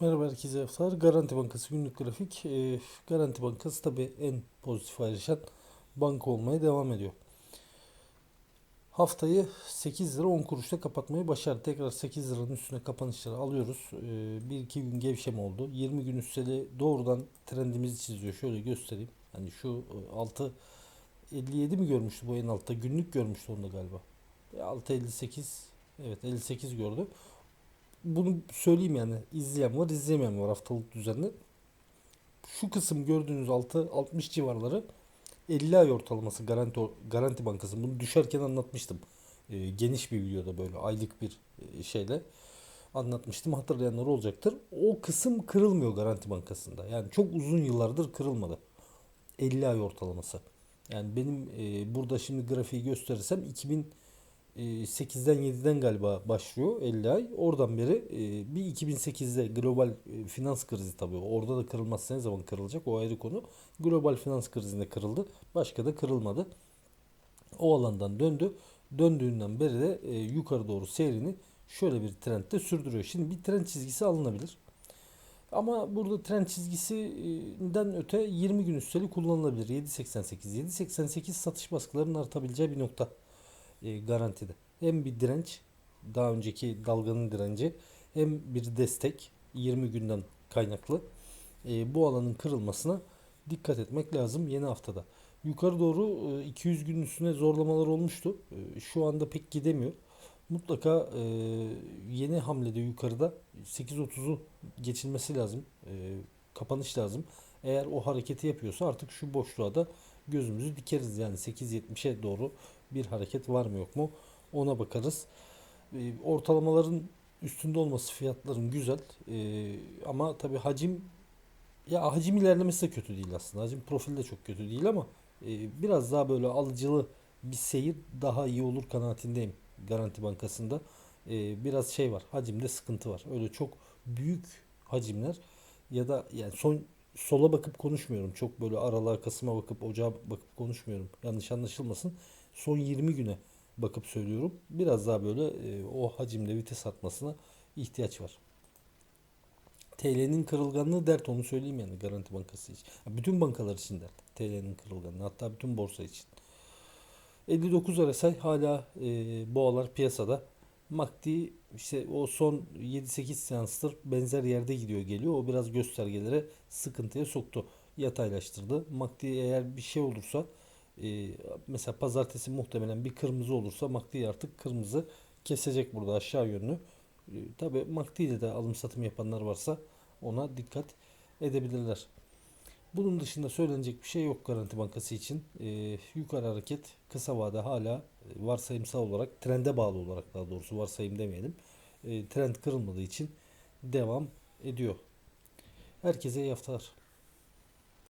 Merhaba herkese Efsar. Garanti Bankası günlük grafik. Ee, Garanti Bankası tabi en pozitif ayrışan banka olmaya devam ediyor. Haftayı 8 lira 10 kuruşta kapatmayı başardı. Tekrar 8 liranın üstüne kapanışları alıyoruz. Ee, bir iki gün gevşeme oldu. 20 gün üsteli doğrudan trendimizi çiziyor. Şöyle göstereyim. Hani şu e, 6 57 mi görmüştü bu en altta? Günlük görmüştü onda galiba. E, 6.58 evet 58 gördü bunu söyleyeyim yani izleyen var izlemeyen var haftalık düzenli. Şu kısım gördüğünüz altı 60 civarları 50 ay ortalaması garanti garanti bankası. Bunu düşerken anlatmıştım. Ee, geniş bir videoda böyle aylık bir e, şeyle anlatmıştım. Hatırlayanlar olacaktır. O kısım kırılmıyor garanti bankasında. Yani çok uzun yıllardır kırılmadı. 50 ay ortalaması. Yani benim e, burada şimdi grafiği gösterirsem 2000 8'den 7'den galiba başlıyor 50 ay. Oradan beri e, bir 2008'de global e, finans krizi tabii. Orada da kırılmazsa ne zaman kırılacak o ayrı konu. Global finans krizinde kırıldı. Başka da kırılmadı. O alandan döndü. Döndüğünden beri de e, yukarı doğru seyrini şöyle bir trendde sürdürüyor. Şimdi bir trend çizgisi alınabilir. Ama burada trend çizgisinden öte 20 gün üsteli kullanılabilir. 7.88. 7.88 satış baskılarının artabileceği bir nokta e, garantide. Hem bir direnç, daha önceki dalganın direnci, hem bir destek 20 günden kaynaklı. E, bu alanın kırılmasına dikkat etmek lazım yeni haftada. Yukarı doğru e, 200 gün üstüne zorlamalar olmuştu. E, şu anda pek gidemiyor. Mutlaka e, yeni hamlede yukarıda 8.30'u geçilmesi lazım. E, kapanış lazım. Eğer o hareketi yapıyorsa artık şu boşluğa da gözümüzü dikeriz. Yani 8.70'e doğru bir hareket var mı yok mu ona bakarız. E, ortalamaların üstünde olması fiyatların güzel. E, ama tabi hacim ya hacim ilerlemesi de kötü değil aslında. Hacim profili de çok kötü değil ama e, biraz daha böyle alıcılı bir seyir daha iyi olur kanaatindeyim Garanti Bankası'nda. E, biraz şey var. Hacimde sıkıntı var. Öyle çok büyük hacimler ya da yani son sola bakıp konuşmuyorum. Çok böyle aralığa kasıma bakıp ocağa bakıp konuşmuyorum. Yanlış anlaşılmasın son 20 güne bakıp söylüyorum. Biraz daha böyle e, o hacimde vites atmasına ihtiyaç var. TL'nin kırılganlığı dert onu söyleyeyim yani Garanti Bankası için. Bütün bankalar için dert. TL'nin kırılganlığı hatta bütün borsa için. 59 RSI hala e, boğalar piyasada. MACD işte o son 7-8 seanstır benzer yerde gidiyor geliyor. O biraz göstergelere sıkıntıya soktu. Yataylaştırdı. MACD eğer bir şey olursa e, mesela pazartesi muhtemelen bir kırmızı olursa MACD artık kırmızı kesecek burada aşağı yönlü. E, Tabi MACD'de de alım satım yapanlar varsa ona dikkat edebilirler. Bunun dışında söylenecek bir şey yok Garanti Bankası için. E, yukarı hareket kısa vade hala e, varsayımsal olarak trende bağlı olarak daha doğrusu varsayım demeyelim. E, trend kırılmadığı için devam ediyor. Herkese iyi haftalar.